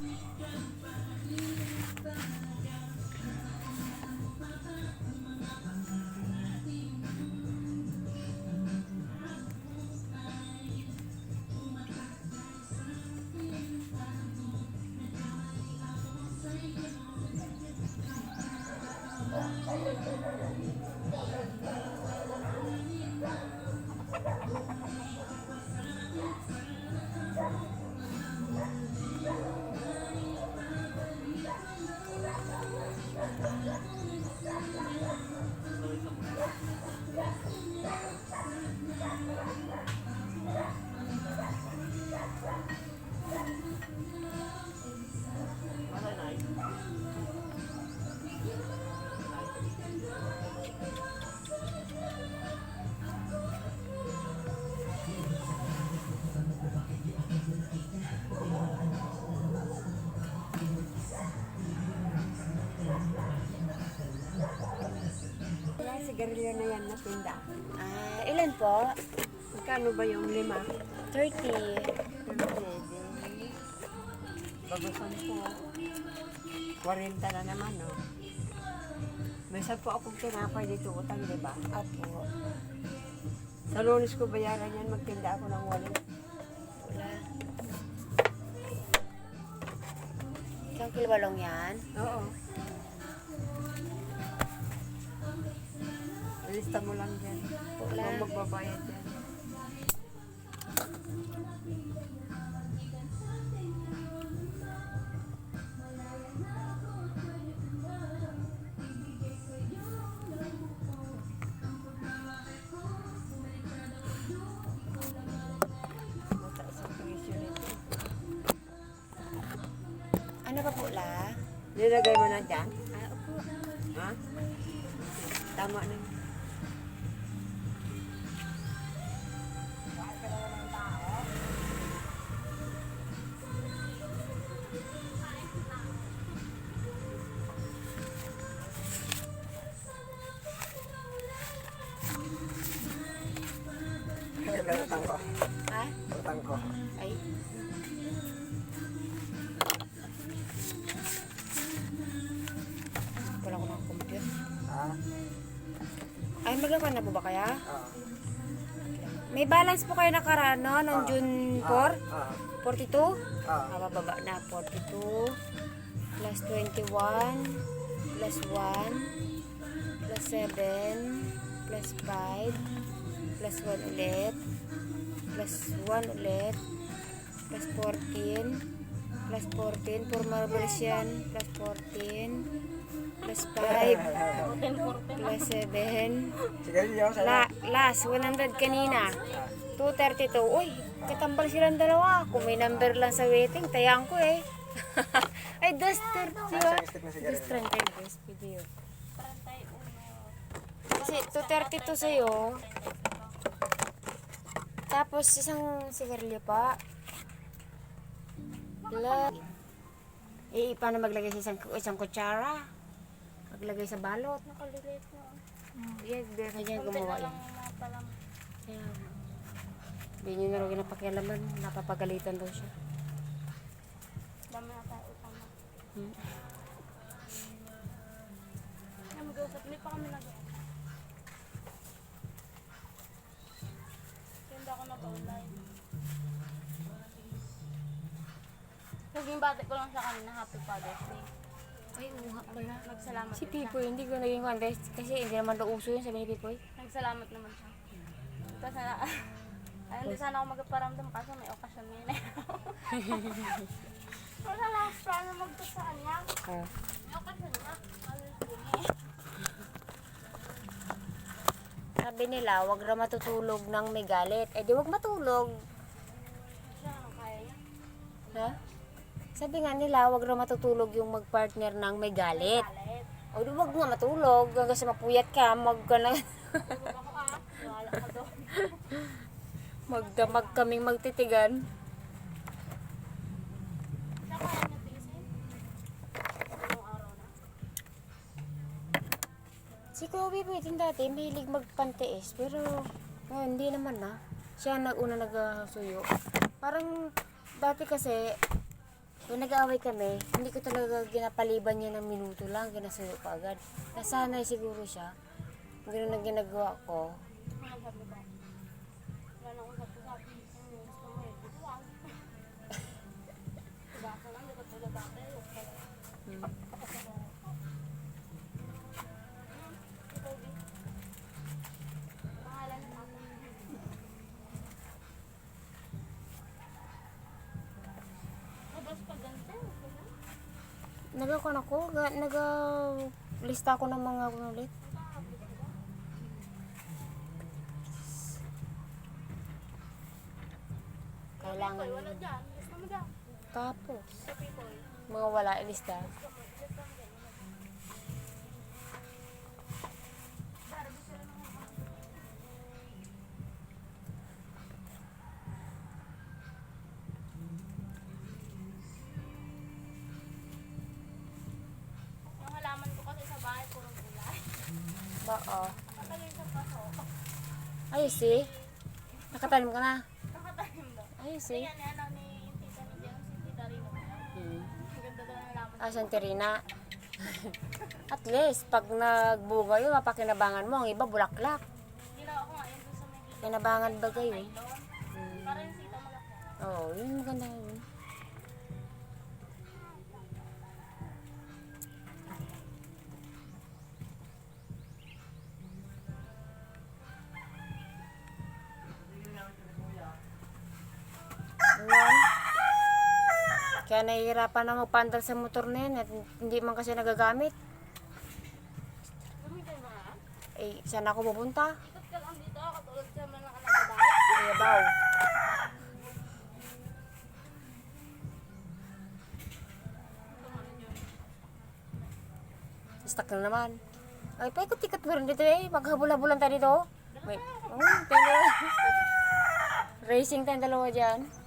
Freedom. Sigarilyo na yan na tinda. Ah, ilan po? Magkano ba yung lima? 30. Bagusan po. 40 na naman, no? May isa po akong tinapay dito utang, di ba? Apo. Sa lunes ko bayaran yan, magtinda ako ng wallet. Wala. Isang kilbalong yan? Oo. Lista mo lang dyan. Wala. Kung magbabayad yan. Ano pa po la? Nilagay mo na dyan? Ah, opo. Ha? Tama na. Ay, maglaban na po ba kaya? Oo. May balance po kayo nakaraan, no? Noong June 4? Ah. 42? Ah. Ah, bababa na. 42 plus 21 plus 1 plus 7 plus 5 plus 1 ulit plus 1 ulit plus 14 plus 14 for marbles yan plus 14 plus 5 plus 7 Sigarilyo sa La, last, 100 kanina. 232. Uy, katambal silang dalawa. Kung may number lang sa waiting, tayang ko eh. Ay, dos 30 ba? stick na Dos 30 dos video. Kasi 232 sa'yo. Tapos isang sigarilyo pa. La. Eh, paano maglagay sa isang, isang kutsara? Maglagay sa balot. Nakalilate na. Hmm, yeah, kanya gumawa yan. Kaya, hindi nyo na rin napakialaman. Napapagalitan daw siya. Dami na tayo utang na. Hmm. Ay, mag-usap. Hindi pa kami nag Hindi ako nag-online. Naging bate ko lang sa kanina. Happy Father's Day. Ay, uha pala. Nagsalamat Si din siya. Pipoy, hindi ko naging contest kasi hindi naman daw uso yun sabi ni Pipoy. Nagsalamat naman siya. Tapos na, ay, hindi sana ako magparamdam kaso may okasyon ngayon eh. Wala lang ako plano magto sa kanya. Ah. May okasyon na. Eh. Sabi nila, wag na matutulog ng may galit. Eh di wag matulog. Kaya niya? Ha? Sabi nga nila, wag na matutulog yung magpartner ng may galit. O wag nga matulog. Hanggang sa mapuyat ka, mag ka na. Ah. Magdamag kaming magtitigan. Siya? Si Kobe po din dati, mahilig magpantiis. Pero, ngayon, hindi naman na. Siya nag una nagsuyo. Parang, dati kasi, Kung nag-aaway kami, hindi ko talaga ginapaliban niya ng minuto lang, ginasuyo ko agad. Nasanay siguro siya. Ganun ang ginagawa ko. Nagakon ako, ga- naga lista ko ng mga ulit. Kailangan tapos mga wala ilista. Oo. Ayos eh. Nakatanim ka na. Nakatanim daw. Ayos eh. yan, ano ni tita ni Jem, si tita Rino. Hmm. Ganda daw ng halaman. Ah, Santerina. At least, pag nagbunga yun, mapakinabangan mo. Ang iba, bulaklak. Ginawa ko nga yun sa may. Kinabangan ba kayo? Hmm. Para yung sita. Oo, oh, yun maganda yun. Kaya nahihirapan na magpandal sa motor na yan hindi man kasi nagagamit. Eh, saan ako pupunta? Ikot ka lang dito, katulad sa mga anak babae. Ayabaw. Stuck na naman. Ay, paikot-ikot mo rin dito eh. Maghabol-habulan tayo dito. May, oh, tayo Racing tayong dalawa dyan.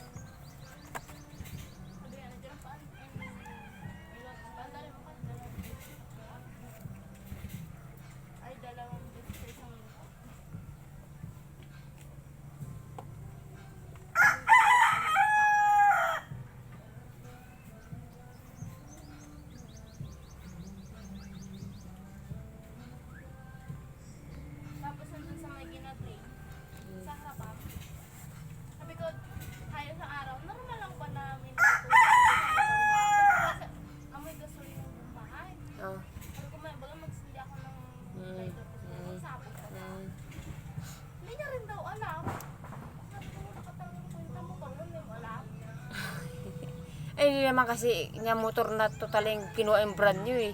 Hindi naman kasi niya motor na totaling kinuha yung brand new eh.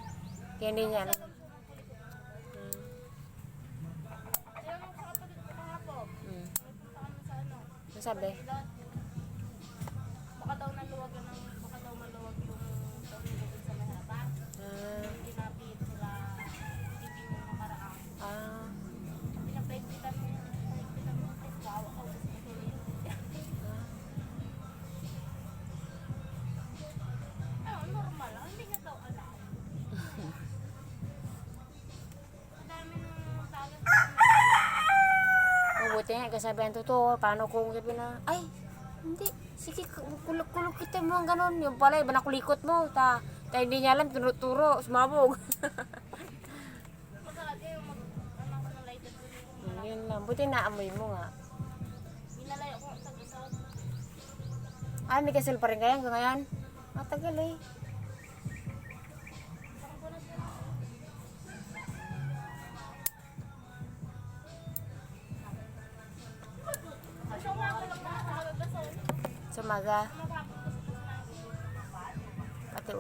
Kaya hindi niya alam. Alam siya ng kulit. Nga, kasabihan totoo. Paano kung sabi na, ay, hindi, sige, kulok-kulok kita mo ang ganun. Yung pala, iba na kulikot mo. Ta, ta hindi niya alam, tinuturo, sumabog. Yung Yun lang, buti naamoy mo nga. Ay, may kasal pa rin kaya hanggang ngayon. Matagal eh. Ay, siya nga